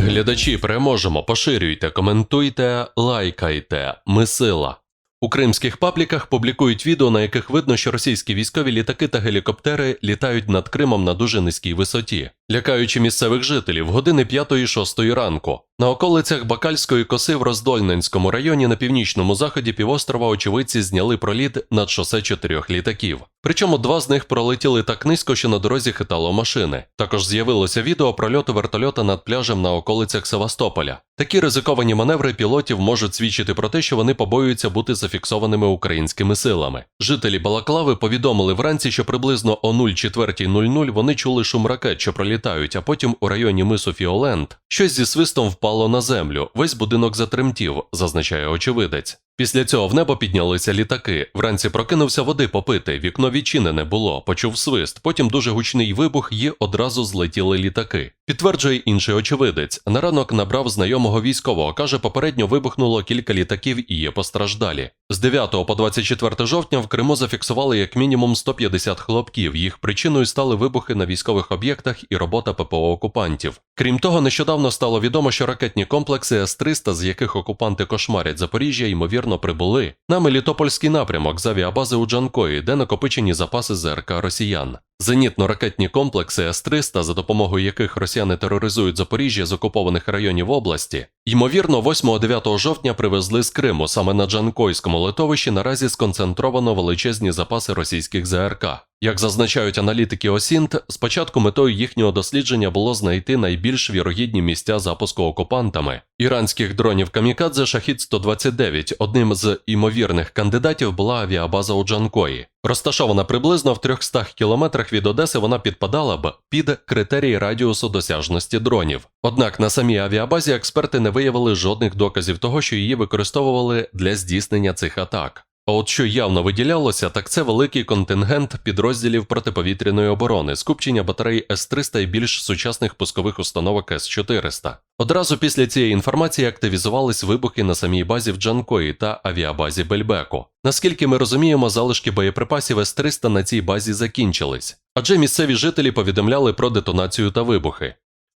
Глядачі, переможемо, поширюйте, коментуйте, лайкайте. Ми сила. У кримських пабліках публікують відео, на яких видно, що російські військові літаки та гелікоптери літають над Кримом на дуже низькій висоті, лякаючи місцевих жителів години 5-6 ранку. На околицях Бакальської коси в Роздольненському районі на північному заході півострова очевидці зняли проліт над шосе чотирьох літаків. Причому два з них пролетіли так низько, що на дорозі хитало машини. Також з'явилося відео прольоту вертольота над пляжем на околицях Севастополя. Такі ризиковані маневри пілотів можуть свідчити про те, що вони побоюються бути зафіксованими українськими силами. Жителі Балаклави повідомили вранці, що приблизно о 04.00 вони чули шум ракет, що пролітають, а потім у районі мису Фіоленд щось зі свистом впало на землю. Весь будинок затремтів, зазначає очевидець. Після цього в небо піднялися літаки. Вранці прокинувся води попити, вікно відчинене було, почув свист, потім дуже гучний вибух і одразу злетіли літаки. Підтверджує інший очевидець. На ранок набрав знайомого військового. Каже, попередньо вибухнуло кілька літаків і є постраждалі. З 9 по 24 жовтня в Криму зафіксували як мінімум 150 хлопків. Їх причиною стали вибухи на військових об'єктах і робота ППО окупантів. Крім того, нещодавно стало відомо, що ракетні комплекси С-300, з яких окупанти кошмарять Запоріжжя, ймовірно прибули на Мелітопольський напрямок з авіабази у Джанкої, де накопичені запаси ЗРК росіян. Зенітно-ракетні комплекси С-300, за допомогою яких росіяни тероризують Запоріжжя з окупованих районів області, ймовірно, 8-9 жовтня привезли з Криму. Саме на Джанкойському литовищі наразі сконцентровано величезні запаси російських ЗРК. Як зазначають аналітики Осінт, спочатку метою їхнього дослідження було знайти найбільш вірогідні місця запуску окупантами іранських дронів Камікадзе Шахід 129 Одним з імовірних кандидатів була авіабаза у Джанкої. Розташована приблизно в 300 кілометрах від Одеси, вона підпадала б під критерії радіусу досяжності дронів. Однак на самій авіабазі експерти не виявили жодних доказів того, що її використовували для здійснення цих атак. А от що явно виділялося, так це великий контингент підрозділів протиповітряної оборони, скупчення батарей С-300 і більш сучасних пускових установок С-400. Одразу після цієї інформації активізувались вибухи на самій базі в Джанкої та авіабазі Бельбеку. Наскільки ми розуміємо, залишки боєприпасів С-300 на цій базі закінчились, адже місцеві жителі повідомляли про детонацію та вибухи.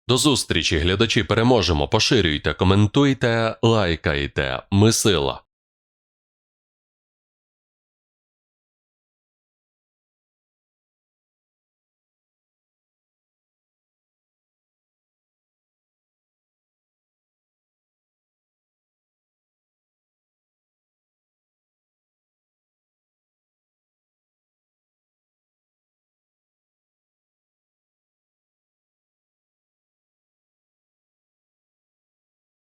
До зустрічі, глядачі, переможемо, поширюйте, коментуйте, лайкайте. Ми сила.